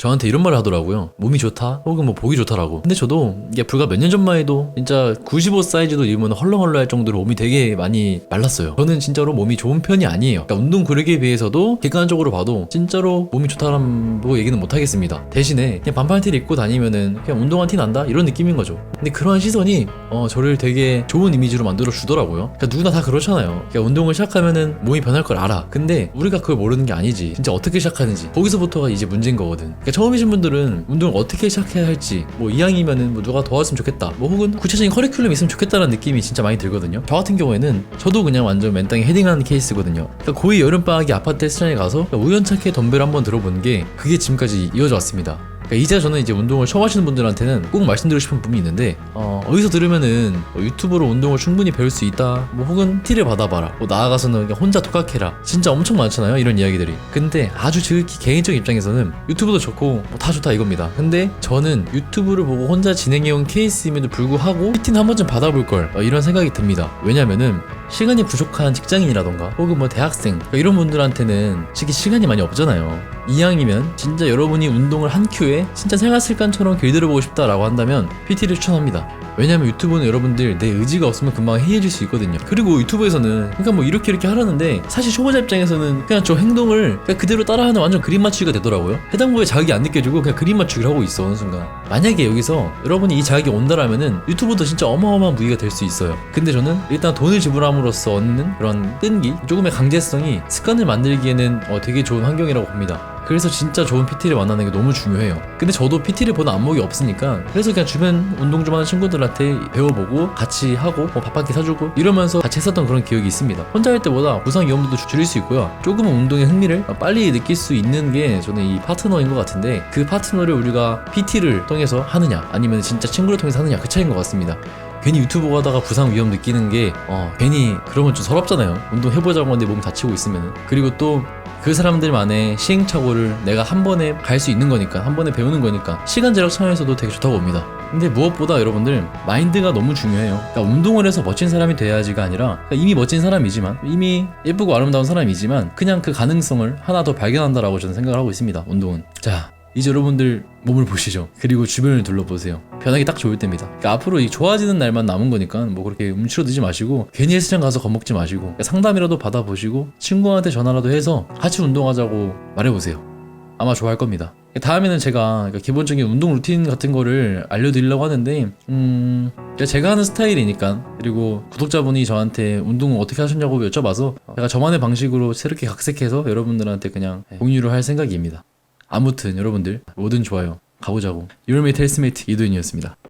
저한테 이런 말을 하더라고요. 몸이 좋다, 혹은 뭐 보기 좋다라고. 근데 저도 이게 불과 몇 년 전만 해도 진짜 95 사이즈도 입으면 헐렁헐렁할 정도로 몸이 되게 많이 말랐어요. 저는 진짜로 몸이 좋은 편이 아니에요. 그러니까 운동 그릇에 비해서도 객관적으로 봐도 진짜로 몸이 좋다라고 얘기는 못 하겠습니다. 대신에 그냥 반팔 티를 입고 다니면은 그냥 운동한 티 난다 이런 느낌인 거죠. 근데 그러한 시선이 어, 저를 되게 좋은 이미지로 만들어 주더라고요. 그러니까 누구나 다 그렇잖아요. 그러니까 운동을 시작하면은 몸이 변할 걸 알아. 근데 우리가 그걸 모르는 게 아니지. 진짜 어떻게 시작하는지 거기서부터가 이제 문제인 거거든. 그러니까 처음이신 분들은 운동을 어떻게 시작해야 할지 뭐 이왕이면은 뭐 누가 도와줬으면 좋겠다. 뭐 혹은 구체적인 커리큘럼이 있으면 좋겠다는 느낌이 진짜 많이 들거든요. 저 같은 경우에는 저도 그냥 완전 맨땅에 헤딩하는 케이스거든요. 그러니까 고이 여름방학에 아파트 헬스장에 가서 우연찮게 덤벨 한번 들어본 게 그게 지금까지 이어져 왔습니다. 그러니까 이제 저는 이제 운동을 처음 하시는 분들한테는 꼭 말씀드리고 싶은 부분이 있는데 어, 어디서 들으면은 뭐 유튜브로 운동을 충분히 배울 수 있다 뭐 혹은 티를 받아봐라 뭐 나아가서는 혼자 독학해라 진짜 엄청 많잖아요 이런 이야기들이. 근데 아주 지극히 개인적 입장에서는 유튜브도 좋고 뭐 다 좋다 이겁니다. 근데 저는 유튜브를 보고 혼자 진행해온 케이스임에도 불구하고 PT는 한 번쯤 받아볼 걸 어, 이런 생각이 듭니다. 왜냐면은 시간이 부족한 직장인이라던가 혹은 뭐 대학생 그러니까 이런 분들한테는 솔직히 시간이 많이 없잖아요. 이왕이면 진짜 여러분이 운동을 한 큐에 진짜 생활 습관처럼 길들여보고 싶다라고 한다면 PT를 추천합니다 왜냐면 유튜브는 여러분들 내 의지가 없으면 금방 해이해질 수 있거든요. 그리고 유튜브에서는 그러니까 뭐 이렇게 이렇게 하라는데 사실 초보자 입장에서는 그냥 저 행동을 그냥 그대로 따라하는 완전 그림 맞추기가 되더라고요. 해당 부에 자극이 안 느껴지고 그냥 그림 맞추기를 하고 있어 어느 순간. 만약에 여기서 여러분이 이 자극이 온다라면은 유튜브도 진짜 어마어마한 무기가 될 수 있어요. 근데 저는 일단 돈을 지불함으로써 얻는 그런 끈기 조금의 강제성이 습관을 만들기에는 어, 되게 좋은 환경이라고 봅니다. 그래서 진짜 좋은 PT를 만나는 게 너무 중요해요. 근데 저도 PT를 보는 안목이 없으니까 그래서 그냥 주변 운동 좀 하는 친구들한테 배워보고 같이 하고 뭐 밥 한 끼 사주고 이러면서 같이 했었던 그런 기억이 있습니다. 혼자 할 때보다 부상 위험도 줄일 수 있고요. 조금은 운동의 흥미를 빨리 느낄 수 있는 게 저는 이 파트너인 것 같은데 그 파트너를 우리가 PT를 통해서 하느냐 아니면 진짜 친구를 통해서 하느냐 그 차이인 것 같습니다. 괜히 유튜브 하다가 부상 위험 느끼는 게 어, 괜히 그러면 좀 서럽잖아요. 운동 해보자고 하는데 몸 다치고 있으면 그리고 또 그 사람들만의 시행착오를 내가 한 번에 갈 수 있는 거니까 한 번에 배우는 거니까 시간 절약 차원에서도 되게 좋다고 봅니다. 근데 무엇보다 여러분들 마인드가 너무 중요해요. 그러니까 운동을 해서 멋진 사람이 돼야지가 아니라 그러니까 이미 멋진 사람이지만 이미 예쁘고 아름다운 사람이지만 그냥 그 가능성을 하나 더 발견한다라고 저는 생각을 하고 있습니다. 운동은 자 이제 여러분들 몸을 보시죠. 그리고 주변을 둘러보세요. 변하기 딱 좋을 때입니다. 그러니까 앞으로 이 좋아지는 날만 남은 거니까 뭐 그렇게 움츠러들지 마시고 괜히 헬스장 가서 겁먹지 마시고 그러니까 상담이라도 받아보시고 친구한테 전화라도 해서 같이 운동하자고 말해보세요. 아마 좋아할 겁니다. 다음에는 제가 그러니까 기본적인 운동 루틴 같은 거를 알려드리려고 하는데, 음, 그러니까 제가 하는 스타일이니까, 그리고 구독자분이 저한테 운동을 어떻게 하셨냐고 여쭤봐서 제가 저만의 방식으로 새롭게 각색해서 여러분들한테 그냥 공유를 할 생각입니다. 아무튼 여러분들 뭐든 좋아요. 가보자고. 유얼메이트 헬스메이트 이도인이었습니다.